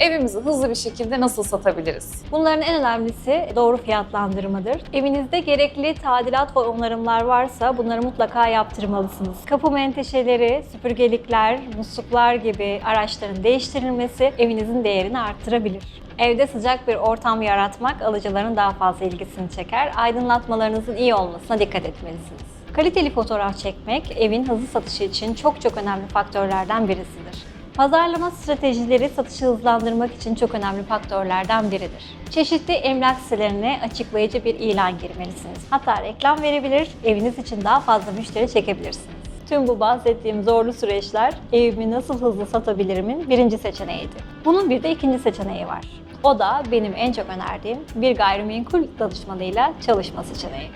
evimizi hızlı bir şekilde nasıl satabiliriz? Bunların en önemlisi doğru fiyatlandırmadır. Evinizde gerekli tadilat ve onarımlar varsa bunları mutlaka yaptırmalısınız. Kapı menteşeleri, süpürgelikler, musluklar gibi araçların değiştirilmesi evinizin değerini arttırabilir. Evde sıcak bir ortam yaratmak alıcıların daha fazla ilgisini çeker. Aydınlatmalarınızın iyi olmasına dikkat etmelisiniz. Kaliteli fotoğraf çekmek evin hızlı satışı için çok çok önemli faktörlerden birisidir. Pazarlama stratejileri satışı hızlandırmak için çok önemli faktörlerden biridir. Çeşitli emlak sitelerine açıklayıcı bir ilan girmelisiniz. Hatta reklam verebilir, eviniz için daha fazla müşteri çekebilirsiniz. Tüm bu bahsettiğim zorlu süreçler evimi nasıl hızlı satabilirimin birinci seçeneğiydi. Bunun bir de ikinci seçeneği var. O da benim en çok önerdiğim bir gayrimenkul danışmanıyla çalışma seçeneği.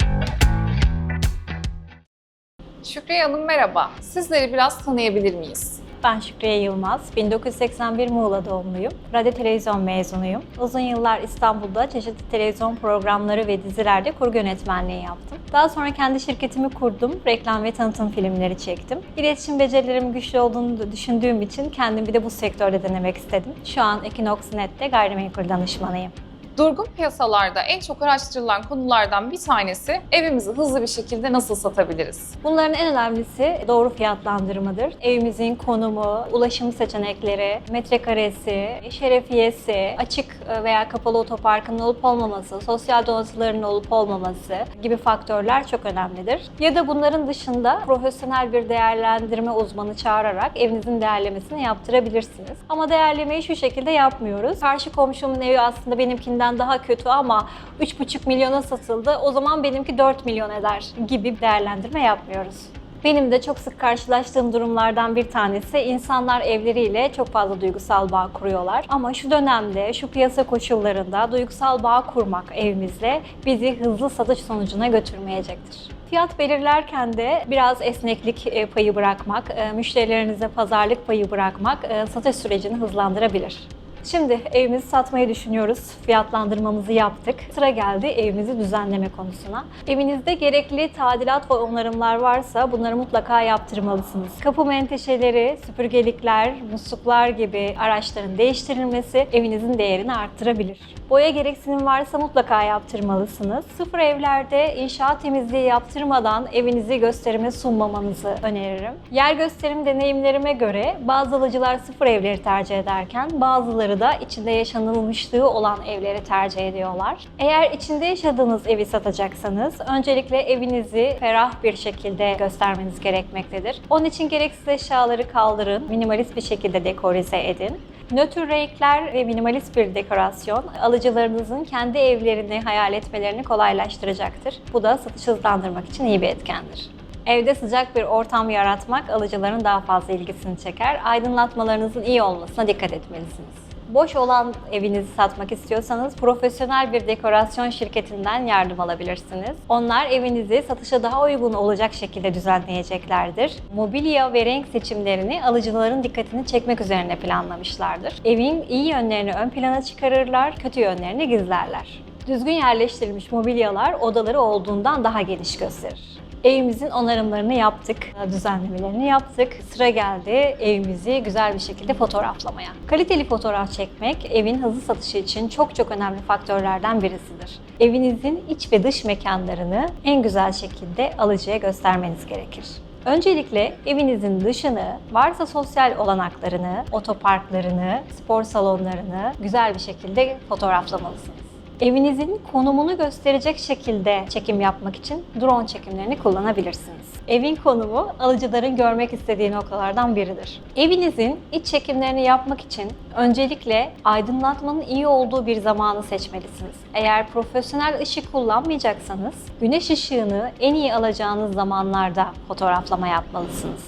Şükriye Hanım merhaba. Sizleri biraz tanıyabilir miyiz? Ben Şükriye Yılmaz, 1981 Muğla doğumluyum. Radyo televizyon mezunuyum. Uzun yıllar İstanbul'da çeşitli televizyon programları ve dizilerde kurgu yönetmenliği yaptım. Daha sonra kendi şirketimi kurdum, reklam ve tanıtım filmleri çektim. İletişim becerilerim güçlü olduğunu düşündüğüm için kendimi bir de bu sektörde denemek istedim. Şu an Equinox.net'te gayrimenkul danışmanıyım. Durgun piyasalarda en çok araştırılan konulardan bir tanesi evimizi hızlı bir şekilde nasıl satabiliriz? Bunların en önemlisi doğru fiyatlandırmadır. Evimizin konumu, ulaşım seçenekleri, metrekaresi, şerefiyesi, açık veya kapalı otoparkın olup olmaması, sosyal donatıların olup olmaması gibi faktörler çok önemlidir. Ya da bunların dışında profesyonel bir değerlendirme uzmanı çağırarak evinizin değerlemesini yaptırabilirsiniz. Ama değerlemeyi şu şekilde yapmıyoruz. Karşı komşumun evi aslında benimkinden daha kötü ama 3,5 milyona satıldı. O zaman benimki 4 milyon eder gibi değerlendirme yapmıyoruz. Benim de çok sık karşılaştığım durumlardan bir tanesi insanlar evleriyle çok fazla duygusal bağ kuruyorlar. Ama şu dönemde, şu piyasa koşullarında duygusal bağ kurmak evimizle bizi hızlı satış sonucuna götürmeyecektir. Fiyat belirlerken de biraz esneklik e, payı bırakmak, e, müşterilerinize pazarlık payı bırakmak e, satış sürecini hızlandırabilir. Şimdi evimizi satmayı düşünüyoruz. Fiyatlandırmamızı yaptık. Sıra geldi evimizi düzenleme konusuna. Evinizde gerekli tadilat ve onarımlar varsa bunları mutlaka yaptırmalısınız. Kapı menteşeleri, süpürgelikler, musluklar gibi araçların değiştirilmesi evinizin değerini arttırabilir. Boya gereksinim varsa mutlaka yaptırmalısınız. Sıfır evlerde inşaat temizliği yaptırmadan evinizi gösterime sunmamanızı öneririm. Yer gösterim deneyimlerime göre bazı alıcılar sıfır evleri tercih ederken bazıları da içinde yaşanılmışlığı olan evleri tercih ediyorlar. Eğer içinde yaşadığınız evi satacaksanız öncelikle evinizi ferah bir şekilde göstermeniz gerekmektedir. Onun için gereksiz eşyaları kaldırın, minimalist bir şekilde dekorize edin. Nötr renkler ve minimalist bir dekorasyon alıcılarınızın kendi evlerini hayal etmelerini kolaylaştıracaktır. Bu da satış hızlandırmak için iyi bir etkendir. Evde sıcak bir ortam yaratmak alıcıların daha fazla ilgisini çeker. Aydınlatmalarınızın iyi olmasına dikkat etmelisiniz. Boş olan evinizi satmak istiyorsanız profesyonel bir dekorasyon şirketinden yardım alabilirsiniz. Onlar evinizi satışa daha uygun olacak şekilde düzenleyeceklerdir. Mobilya ve renk seçimlerini alıcıların dikkatini çekmek üzerine planlamışlardır. Evin iyi yönlerini ön plana çıkarırlar, kötü yönlerini gizlerler. Düzgün yerleştirilmiş mobilyalar odaları olduğundan daha geniş gösterir. Evimizin onarımlarını yaptık, düzenlemelerini yaptık. Sıra geldi evimizi güzel bir şekilde fotoğraflamaya. Kaliteli fotoğraf çekmek evin hızlı satışı için çok çok önemli faktörlerden birisidir. Evinizin iç ve dış mekanlarını en güzel şekilde alıcıya göstermeniz gerekir. Öncelikle evinizin dışını, varsa sosyal olanaklarını, otoparklarını, spor salonlarını güzel bir şekilde fotoğraflamalısınız. Evinizin konumunu gösterecek şekilde çekim yapmak için drone çekimlerini kullanabilirsiniz. Evin konumu alıcıların görmek istediği noktalardan biridir. Evinizin iç çekimlerini yapmak için öncelikle aydınlatmanın iyi olduğu bir zamanı seçmelisiniz. Eğer profesyonel ışık kullanmayacaksanız güneş ışığını en iyi alacağınız zamanlarda fotoğraflama yapmalısınız.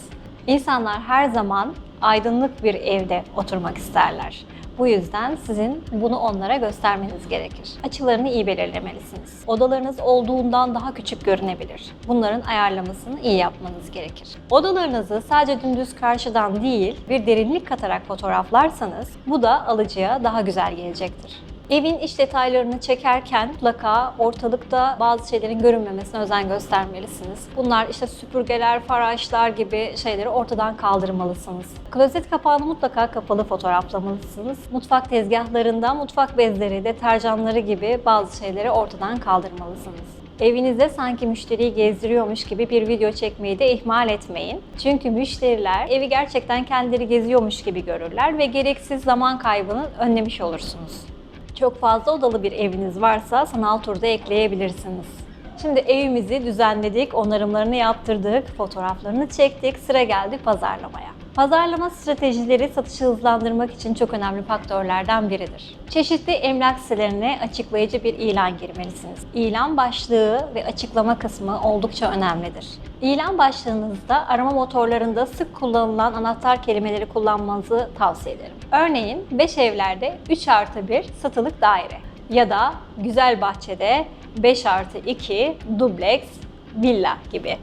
İnsanlar her zaman aydınlık bir evde oturmak isterler. Bu yüzden sizin bunu onlara göstermeniz gerekir. Açılarını iyi belirlemelisiniz. Odalarınız olduğundan daha küçük görünebilir. Bunların ayarlamasını iyi yapmanız gerekir. Odalarınızı sadece dümdüz karşıdan değil, bir derinlik katarak fotoğraflarsanız bu da alıcıya daha güzel gelecektir. Evin iç detaylarını çekerken mutlaka ortalıkta bazı şeylerin görünmemesine özen göstermelisiniz. Bunlar işte süpürgeler, faraşlar gibi şeyleri ortadan kaldırmalısınız. Klozet kapağını mutlaka kapalı fotoğraflamalısınız. Mutfak tezgahlarında mutfak bezleri, deterjanları gibi bazı şeyleri ortadan kaldırmalısınız. Evinizde sanki müşteriyi gezdiriyormuş gibi bir video çekmeyi de ihmal etmeyin. Çünkü müşteriler evi gerçekten kendileri geziyormuş gibi görürler ve gereksiz zaman kaybını önlemiş olursunuz. Çok fazla odalı bir eviniz varsa sanal turda ekleyebilirsiniz. Şimdi evimizi düzenledik, onarımlarını yaptırdık, fotoğraflarını çektik, sıra geldi pazarlamaya. Pazarlama stratejileri satışı hızlandırmak için çok önemli faktörlerden biridir. Çeşitli emlak sitelerine açıklayıcı bir ilan girmelisiniz. İlan başlığı ve açıklama kısmı oldukça önemlidir. İlan başlığınızda arama motorlarında sık kullanılan anahtar kelimeleri kullanmanızı tavsiye ederim. Örneğin 5 evlerde 3 artı 1 satılık daire ya da güzel bahçede 5 artı 2 dubleks villa gibi.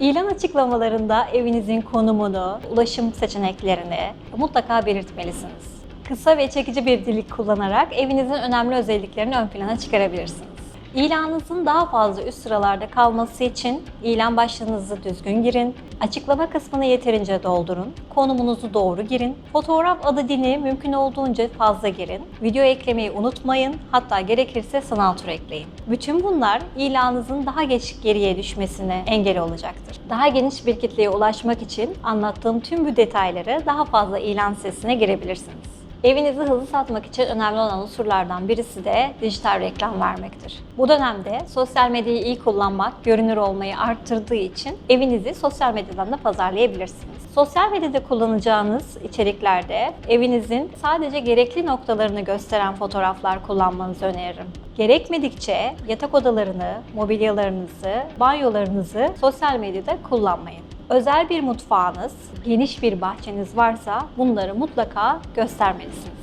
İlan açıklamalarında evinizin konumunu, ulaşım seçeneklerini mutlaka belirtmelisiniz. Kısa ve çekici bir dil kullanarak evinizin önemli özelliklerini ön plana çıkarabilirsiniz. İlanınızın daha fazla üst sıralarda kalması için ilan başlığınızı düzgün girin, açıklama kısmını yeterince doldurun, konumunuzu doğru girin, fotoğraf adı dini mümkün olduğunca fazla girin, video eklemeyi unutmayın, hatta gerekirse sanal tur ekleyin. Bütün bunlar ilanınızın daha geç geriye düşmesine engel olacaktır. Daha geniş bir kitleye ulaşmak için anlattığım tüm bu detayları daha fazla ilan sitesine girebilirsiniz. Evinizi hızlı satmak için önemli olan unsurlardan birisi de dijital reklam vermektir. Bu dönemde sosyal medyayı iyi kullanmak, görünür olmayı arttırdığı için evinizi sosyal medyadan da pazarlayabilirsiniz. Sosyal medyada kullanacağınız içeriklerde evinizin sadece gerekli noktalarını gösteren fotoğraflar kullanmanızı öneririm. Gerekmedikçe yatak odalarını, mobilyalarınızı, banyolarınızı sosyal medyada kullanmayın. Özel bir mutfağınız, geniş bir bahçeniz varsa bunları mutlaka göstermelisiniz.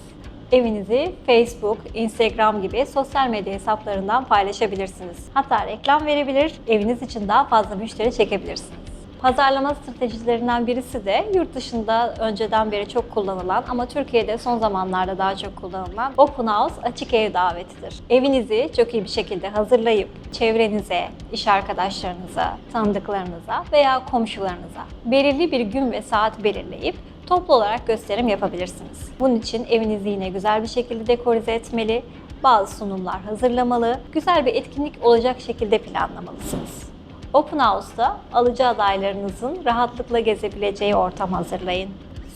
Evinizi Facebook, Instagram gibi sosyal medya hesaplarından paylaşabilirsiniz. Hatta reklam verebilir, eviniz için daha fazla müşteri çekebilirsiniz. Pazarlama stratejilerinden birisi de yurt dışında önceden beri çok kullanılan ama Türkiye'de son zamanlarda daha çok kullanılan Open House açık ev davetidir. Evinizi çok iyi bir şekilde hazırlayıp çevrenize, iş arkadaşlarınıza, tanıdıklarınıza veya komşularınıza belirli bir gün ve saat belirleyip toplu olarak gösterim yapabilirsiniz. Bunun için evinizi yine güzel bir şekilde dekorize etmeli, bazı sunumlar hazırlamalı, güzel bir etkinlik olacak şekilde planlamalısınız. Open House'da alıcı adaylarınızın rahatlıkla gezebileceği ortam hazırlayın.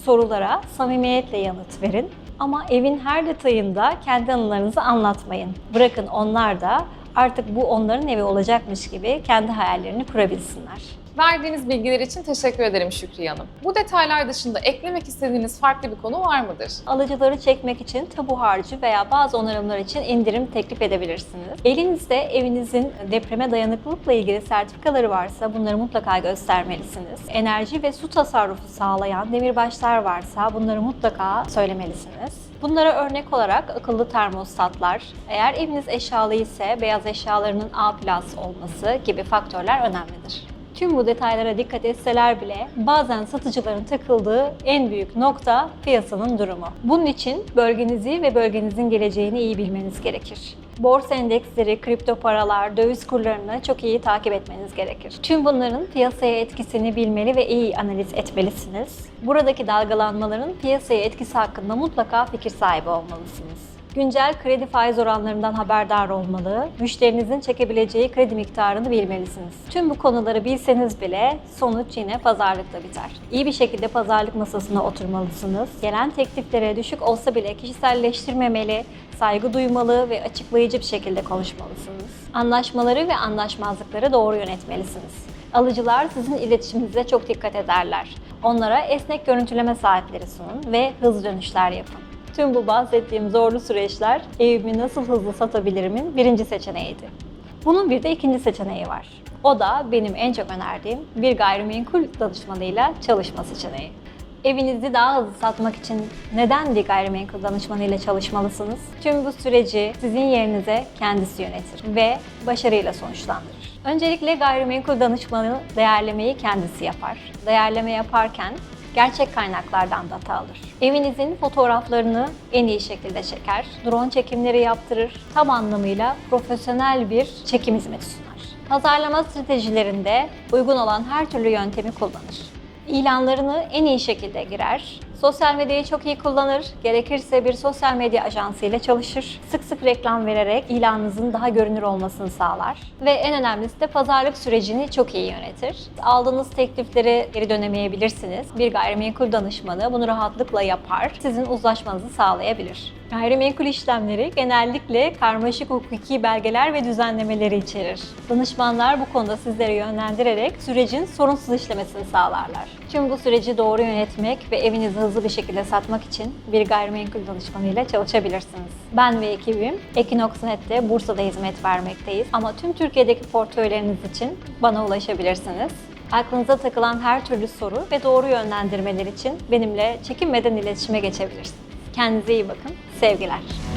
Sorulara samimiyetle yanıt verin ama evin her detayında kendi anılarınızı anlatmayın. Bırakın onlar da artık bu onların evi olacakmış gibi kendi hayallerini kurabilsinler. Verdiğiniz bilgiler için teşekkür ederim Şükriye Hanım. Bu detaylar dışında eklemek istediğiniz farklı bir konu var mıdır? Alıcıları çekmek için tabu harcı veya bazı onarımlar için indirim teklif edebilirsiniz. Elinizde evinizin depreme dayanıklılıkla ilgili sertifikaları varsa bunları mutlaka göstermelisiniz. Enerji ve su tasarrufu sağlayan demirbaşlar varsa bunları mutlaka söylemelisiniz. Bunlara örnek olarak akıllı termostatlar, eğer eviniz eşyalı ise beyaz eşyalarının A+ olması gibi faktörler önemlidir. Tüm bu detaylara dikkat etseler bile bazen satıcıların takıldığı en büyük nokta piyasanın durumu. Bunun için bölgenizi ve bölgenizin geleceğini iyi bilmeniz gerekir. Borsa endeksleri, kripto paralar, döviz kurlarını çok iyi takip etmeniz gerekir. Tüm bunların piyasaya etkisini bilmeli ve iyi analiz etmelisiniz. Buradaki dalgalanmaların piyasaya etkisi hakkında mutlaka fikir sahibi olmalısınız. Güncel kredi faiz oranlarından haberdar olmalı, müşterinizin çekebileceği kredi miktarını bilmelisiniz. Tüm bu konuları bilseniz bile sonuç yine pazarlıkta biter. İyi bir şekilde pazarlık masasına oturmalısınız. Gelen tekliflere düşük olsa bile kişiselleştirmemeli, saygı duymalı ve açıklayıcı bir şekilde konuşmalısınız. Anlaşmaları ve anlaşmazlıkları doğru yönetmelisiniz. Alıcılar sizin iletişiminize çok dikkat ederler. Onlara esnek görüntüleme saatleri sunun ve hızlı dönüşler yapın. Tüm bu bahsettiğim zorlu süreçler evimi nasıl hızlı satabilirimin birinci seçeneğiydi. Bunun bir de ikinci seçeneği var. O da benim en çok önerdiğim bir gayrimenkul danışmanıyla çalışma seçeneği. Evinizi daha hızlı satmak için neden bir gayrimenkul danışmanıyla çalışmalısınız? Tüm bu süreci sizin yerinize kendisi yönetir ve başarıyla sonuçlandırır. Öncelikle gayrimenkul danışmanı değerlemeyi kendisi yapar. Değerleme yaparken gerçek kaynaklardan data alır. Evinizin fotoğraflarını en iyi şekilde çeker, drone çekimleri yaptırır, tam anlamıyla profesyonel bir çekim hizmeti sunar. Pazarlama stratejilerinde uygun olan her türlü yöntemi kullanır. İlanlarını en iyi şekilde girer. Sosyal medyayı çok iyi kullanır. Gerekirse bir sosyal medya ajansı ile çalışır. Sık sık reklam vererek ilanınızın daha görünür olmasını sağlar. Ve en önemlisi de pazarlık sürecini çok iyi yönetir. Aldığınız teklifleri geri dönemeyebilirsiniz. Bir gayrimenkul danışmanı bunu rahatlıkla yapar. Sizin uzlaşmanızı sağlayabilir. Gayrimenkul işlemleri genellikle karmaşık hukuki belgeler ve düzenlemeleri içerir. Danışmanlar bu konuda sizlere yönlendirerek sürecin sorunsuz işlemesini sağlarlar. Tüm bu süreci doğru yönetmek ve evinizi hızlı bir şekilde satmak için bir gayrimenkul danışmanıyla çalışabilirsiniz. Ben ve ekibim Ekinox.net'te Bursa'da hizmet vermekteyiz. Ama tüm Türkiye'deki portföyleriniz için bana ulaşabilirsiniz. Aklınıza takılan her türlü soru ve doğru yönlendirmeler için benimle çekinmeden iletişime geçebilirsiniz. Kendinize iyi bakın. Sevgiler.